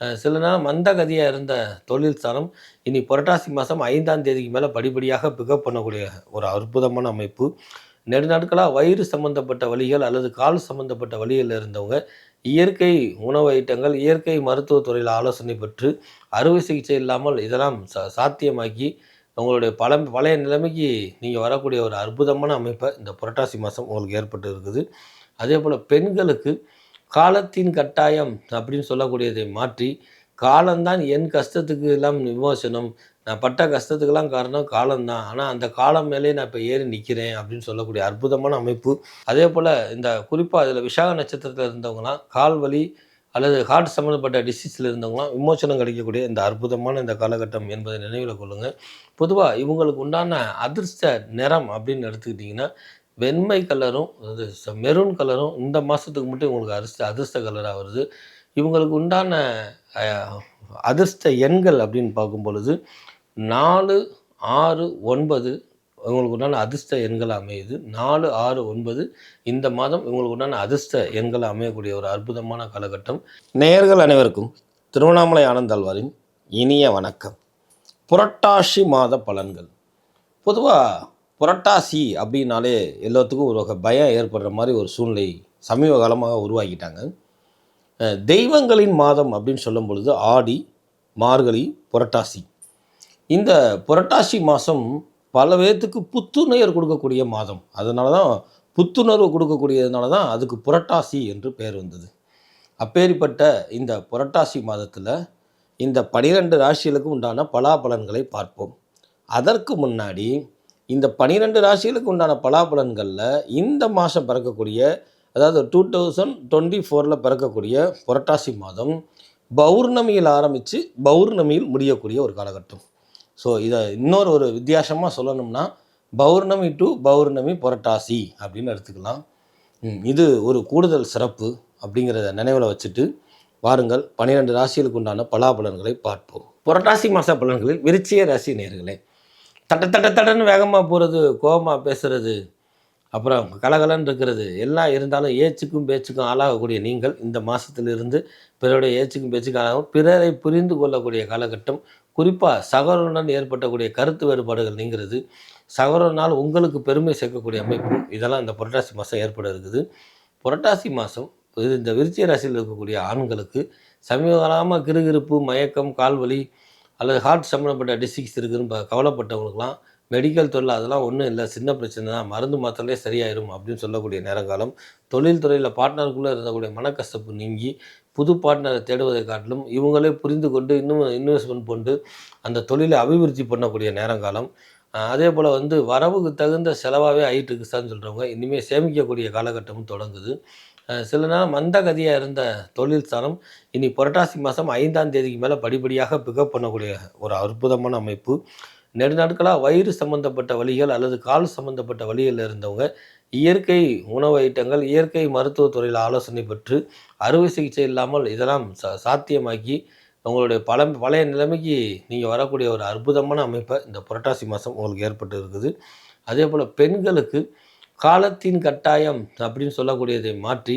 சில நேரம் மந்தகதியாக இருந்த தொழில் ஸ்தானம் இனி புரட்டாசி மாதம் ஐந்தாம் தேதிக்கு மேலே படிப்படியாக பிக்கப் பண்ணக்கூடிய ஒரு அற்புதமான அமைப்பு. நெடுநாட்களாக வயிறு சம்பந்தப்பட்ட வழிகள் அல்லது கால் சம்பந்தப்பட்ட வழிகளில் இருந்தவங்க இயற்கை உணவு ஐட்டங்கள் இயற்கை மருத்துவத்துறையில் ஆலோசனை பெற்று அறுவை சிகிச்சை இல்லாமல் இதெல்லாம் சா சாத்தியமாக்கி உங்களுடைய பல பழைய நிலைமைக்கு நீங்கள் வரக்கூடிய ஒரு அற்புதமான அமைப்பை இந்த புரட்டாசி மாதம் உங்களுக்கு ஏற்பட்டு இருக்குது. அதே போல் பெண்களுக்கு காலத்தின் கட்டாயம் அப்படின்னு சொல்லக்கூடியதை மாற்றி காலம்தான் என் கஷ்டத்துக்கு எல்லாம் விமோசனம். நான் பட்ட கஷ்டத்துக்கெல்லாம் காரணம் காலம்தான். ஆனால் அந்த காலம் மேலே நான் இப்போ ஏறி நிற்கிறேன் அப்படின்னு சொல்லக்கூடிய அற்புதமான அமைப்பு. அதே போல் இந்த குறிப்பாக இதில் விசாக நட்சத்திரத்தில் இருந்தவங்களாம் கால் வலி அல்லது ஹார்ட் சம்மந்தப்பட்ட டிசீஸில் இருந்தவங்களாம் விமோசனம் கிடைக்கக்கூடிய இந்த அற்புதமான இந்த காலகட்டம் என்பதை நினைவில் கொள்ளுங்கள் பொதுவாக இவங்களுக்கு உண்டான அதிர்ஷ்ட நிறம் அப்படின்னு எடுத்துக்கிட்டிங்கன்னா வெண்மை கலரும் அது மெரூன் கலரும் இந்த மாதத்துக்கு மட்டும் இவங்களுக்கு அரிசி அதிர்ஷ்ட கலராக வருது. இவங்களுக்கு உண்டான அதிர்ஷ்ட எண்கள் அப்படின்னு பார்க்கும் பொழுது நாலு ஆறு ஒன்பது இவங்களுக்கு உண்டான அதிர்ஷ்ட எண்கள் அமையுது. நாலு ஆறு ஒன்பது இந்த மாதம் இவங்களுக்கு உண்டான அதிர்ஷ்ட எண்கள் அமையக்கூடிய ஒரு அற்புதமான காலகட்டம். நேயர்கள் அனைவருக்கும் திருவண்ணாமலை ஆனந்தாழ்வாரின் இனிய வணக்கம். புரட்டாசி மாத பலன்கள். பொதுவாக புரட்டாசி அப்படின்னாலே எல்லாத்துக்கும் ஒரு வகை பயம் ஏற்படுற மாதிரி ஒரு சூழ்நிலை சமீப காலமாக உருவாக்கிட்டாங்க. தெய்வங்களின் மாதம் அப்படின்னு சொல்லும் பொழுது ஆடி மார்கழி புரட்டாசி. இந்த புரட்டாசி மாதம் பல பேர்த்துக்கு புத்துணர்வு கொடுக்கக்கூடிய மாதம். அதனால தான் புத்துணர்வு கொடுக்கக்கூடியதுனால தான் அதுக்கு புரட்டாசி என்று பெயர் வந்தது. அப்பேற்பட்ட இந்த புரட்டாசி மாதத்தில் இந்த பனிரெண்டு ராசிகளுக்கு உண்டான பலாபலன்களை பார்ப்போம். அதற்கு முன்னாடி இந்த பனிரெண்டு ராசிகளுக்கு உண்டான பலாபலன்களில் இந்த மாதம் பிறக்கக்கூடிய அதாவது டூ தௌசண்ட் டுவெண்ட்டி ஃபோரில் பிறக்கக்கூடிய புரட்டாசி மாதம் பௌர்ணமியில் ஆரம்பித்து பௌர்ணமியில் முடியக்கூடிய ஒரு காலகட்டம். ஸோ இதை இன்னொரு ஒரு வித்தியாசமாக சொல்லணும்னா பௌர்ணமி டு பௌர்ணமி புரட்டாசி அப்படின்னு எடுத்துக்கலாம். இது ஒரு கூடுதல் சிறப்பு அப்படிங்கிறத நினைவில் வச்சுட்டு வாருங்கள். பன்னிரெண்டு ராசிகளுக்கு உண்டான பலாபலன்களை பார்ப்போம். புரட்டாசி மாத பலன்களில் விருச்சிய ராசி நேர்களே தட்ட தட்ட தட்டன்னு வேகமாக போகிறது கோபமாக பேசுறது அப்புறம் கலகலன்னு இருக்கிறது எல்லாம் இருந்தாலும் ஏச்சுக்கும் பேச்சுக்கும் ஆளாகக்கூடிய நீங்கள் இந்த மாதத்திலிருந்து பிறருடைய ஏச்சுக்கும் பேச்சுக்கும் ஆளாகும் பிறரை புரிந்து கொள்ளக்கூடிய காலகட்டம் குறிப்பாக சகோதரனுடன் ஏற்பட்டக்கூடிய கருத்து வேறுபாடுகள் நீங்கிறது. சகோதரனால் உங்களுக்கு பெருமை சேர்க்கக்கூடிய அமைப்பு இதெல்லாம் இந்த புரட்டாசி மாதம் ஏற்பட இருக்குது. புரட்டாசி மாதம் இது இந்த விருச்சிய ராசியில் இருக்கக்கூடிய ஆண்களுக்கு சமீப காலமாக கிறுகிறுப்பு மயக்கம் கால்வலி அல்லது ஹார்ட் சம்மந்தப்பட்ட டிசீஸ் இருக்குதுன்னு கவலைப்பட்டவங்களுக்குலாம் மெடிக்கல் தொழில் அதெல்லாம் ஒன்றும் இல்லை. சின்ன பிரச்சனை தான். மருந்து மாத்திரலே சரியாயிரும் அப்படின்னு சொல்லக்கூடிய நேரங்காலம். தொழில் துறையில் பார்ட்னருக்குள்ளே இருந்தக்கூடிய மனக்கசப்பு நீங்கி புது பார்ட்னரை தேடுவதை காட்டிலும் இவங்களே புரிந்து கொண்டு இன்னும் இன்வெஸ்ட்மெண்ட் கொண்டு அந்த தொழிலை அபிவிருத்தி பண்ணக்கூடிய நேரங்காலம். அதே போல் வந்து வரவுக்கு தகுந்த செலவாகவே ஆகிட்டு இருக்குதான்னு சொல்கிறவங்க இனிமேல் சேமிக்கக்கூடிய காலகட்டமும் தொடங்குது. சில நேரம் மந்தகதியாக இருந்த தொழில் ஸ்தானம் இனி புரட்டாசி மாதம் ஐந்தாம் தேதிக்கு மேலே படிப்படியாக பிக்கப் பண்ணக்கூடிய ஒரு அற்புதமான அமைப்பு. நெடுநாட்களாக வயிறு சம்பந்தப்பட்ட வழிகள் அல்லது கால் சம்பந்தப்பட்ட வழிகளில் இருந்தவங்க இயற்கை உணவு ஐட்டங்கள் இயற்கை மருத்துவத்துறையில் ஆலோசனை பெற்று அறுவை சிகிச்சை இல்லாமல் இதெல்லாம் சா சாத்தியமாக்கி உங்களுடைய பல பழைய நிலைமைக்கு நீங்கள் வரக்கூடிய ஒரு அற்புதமான அமைப்பை இந்த புரட்டாசி மாதம் உங்களுக்கு ஏற்பட்டு இருக்குது. அதே போல் பெண்களுக்கு காலத்தின் கட்டாயம் அப்படின்னு சொல்லக்கூடியதை மாற்றி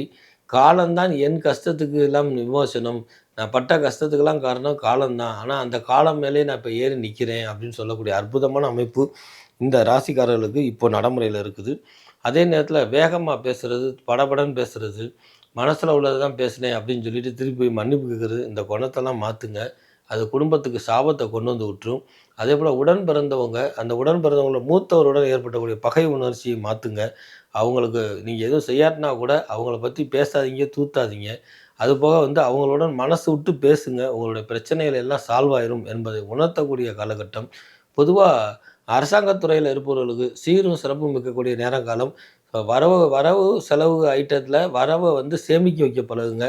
காலம்தான் என் கஷ்டத்துக்கு எல்லாம் விமோசனம். நான் பட்ட கஷ்டத்துக்கெல்லாம் காரணம் காலம்தான். ஆனால் அந்த காலம் மேலே நான் இப்போ ஏறி நிற்கிறேன் அப்படின்னு சொல்லக்கூடிய அற்புதமான அமைப்பு இந்த ராசிக்காரர்களுக்கு இப்போ நடைமுறையில் இருக்குது. அதே நேரத்தில் வேகமாக பேசுகிறது படபடன்னு பேசுகிறது மனசில் உள்ளதை தான் பேசினேன் அப்படின்னு சொல்லிட்டு திருப்பி மன்னிப்பு கேட்குறது இந்த குணத்தெல்லாம் மாற்றுங்க அது குடும்பத்துக்கு சாபத்தை கொண்டு வந்து விட்டுரும். அதே போல் உடன் பிறந்தவங்க அந்த உடன் பிறந்தவங்களோட மூத்தவருடன் ஏற்பட்டக்கூடிய பகை உணர்ச்சியை மாற்றுங்க அவங்களுக்கு நீங்கள் எதுவும் செய்யாட்டினா கூட அவங்கள பற்றி பேசாதீங்க தூத்தாதீங்க. அதுபோக வந்து அவங்களுடன் மனசு விட்டு பேசுங்க. உங்களுடைய பிரச்சனைகள் எல்லாம் சால்வ் ஆயிரும் என்பதை உணர்த்தக்கூடிய காலகட்டம். பொதுவாக அரசாங்கத்துறையில் இருப்பவர்களுக்கு சீரும் சிறப்பும் மிக்கக்கூடிய நேரங்காலம். வரவு வரவு செலவு ஐட்டத்தில் வரவை வந்து சேமிக்க வைக்க பழகுங்க.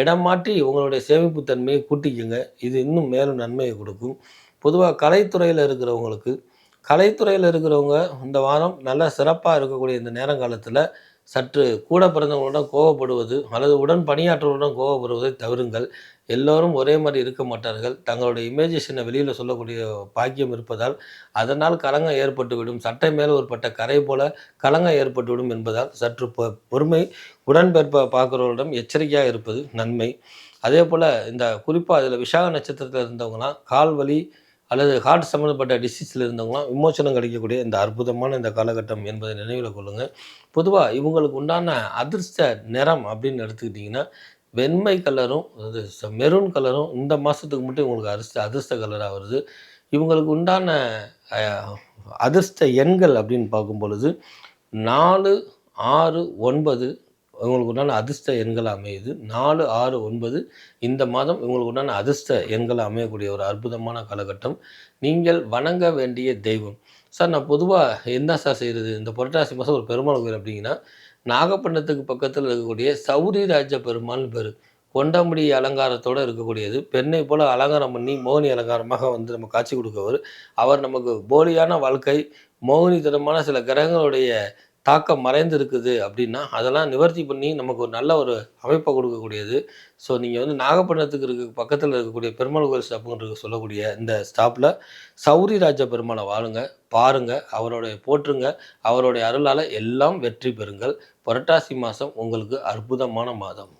இடம் மாற்றி உங்களுடைய சேமிப்பு தன்மையை கூட்டிக்குங்க. இது இன்னும் மேலும் நன்மையை கொடுக்கும். பொதுவாக கலைத்துறையில் இருக்கிறவங்களுக்கு கலைத்துறையில் இருக்கிறவங்க இந்த வாரம் நல்ல சிறப்பாக இருக்கக்கூடிய இந்த நேரங்காலத்தில் சற்று கூட பிறந்தவங்களுடன் கோவப்படுவது அல்லது உடன் பணியாற்றவர்களுடன் கோவப்படுவதை தவிருங்கள். எல்லோரும் ஒரே மாதிரி இருக்க மாட்டார்கள். தங்களுடைய இமேஜிஷனை வெளியில் சொல்லக்கூடிய பாக்கியம் இருப்பதால் அதனால் கலங்கம் ஏற்பட்டுவிடும். சட்டை மேல் பட்ட கரை போல கலங்கம் ஏற்பட்டுவிடும் என்பதால் சற்று பொ- பொறுமை உடன்பேற்ப பார்க்குறவர்களிடம் எச்சரிக்கையாக இருப்பது நன்மை. அதே போல் இந்த குறிப்பாக அதில் விஷாக நட்சத்திரத்தில் இருந்தவங்களாம் கால் வலி அல்லது ஹார்ட் சம்மந்தப்பட்ட டிசீஸில் இருந்தவங்களாம் விமோசனம் கிடைக்கக்கூடிய இந்த அற்புதமான இந்த காலகட்டம் என்பதை நினைவில் கொள்ளுங்கள் பொதுவாக இவங்களுக்கு உண்டான அதிர்ஷ்ட நிறம் அப்படின்னு எடுத்துக்கிட்டிங்கன்னா வெண்மை கலரும் அது மெரூன் கலரும் இந்த மாதத்துக்கு மட்டும் இவங்களுக்கு அரிஷ்ட அதிர்ஷ்ட கலராக வருது. இவங்களுக்கு உண்டான அதிர்ஷ்ட எண்கள் அப்படின்னு பார்க்கும் பொழுது நாலு ஆறு ஒன்பது இவங்களுக்கு உண்டான அதிர்ஷ்ட எண்கள் அமையுது. நாலு ஆறு ஒன்பது இந்த மாதம் இவங்களுக்கு உண்டான அதிர்ஷ்ட எண்கள் அமையக்கூடிய ஒரு அற்புதமான காலகட்டம். நீங்கள் வணங்க வேண்டிய தெய்வம். சார் நான் பொதுவாக என்ன சார் செய்கிறது இந்த புரட்டாசி மாதம் ஒரு பெருமாள் கோயில் அப்படிங்கன்னா நாகப்பட்டினத்துக்கு பக்கத்தில் இருக்கக்கூடிய சௌரி ராஜ பெருமாள்னு பேர். கொண்டமுடி அலங்காரத்தோடு இருக்கக்கூடியது. பெண்ணை போல அலங்காரம் பண்ணி மோகினி அலங்காரமாக வந்து நம்ம காட்சி கொடுக்கவர். அவர் நமக்கு போலியான வாழ்க்கை மோகினித்தனமான சில கிரகங்களுடைய தாக்கம் மறைந்து இருக்குது அப்படின்னா அதெல்லாம் நிவர்த்தி பண்ணி நமக்கு ஒரு நல்ல ஒரு அமைப்பை கொடுக்கக்கூடியது. ஸோ நீங்கள் வந்து நாகப்பட்டினத்துக்கு இருக்க பக்கத்தில் இருக்கக்கூடிய பெருமாள் கோயில் ஸ்டாப்புன்றது சொல்லக்கூடிய இந்த ஸ்டாப்பில் சௌரி ராஜ பெருமாளை வாழுங்க பாருங்கள் அவருடைய போற்றுங்க அவருடைய அருளால் எல்லாம் வெற்றி பெறுங்கள். புரட்டாசி மாதம் உங்களுக்கு அற்புதமான மாதம்.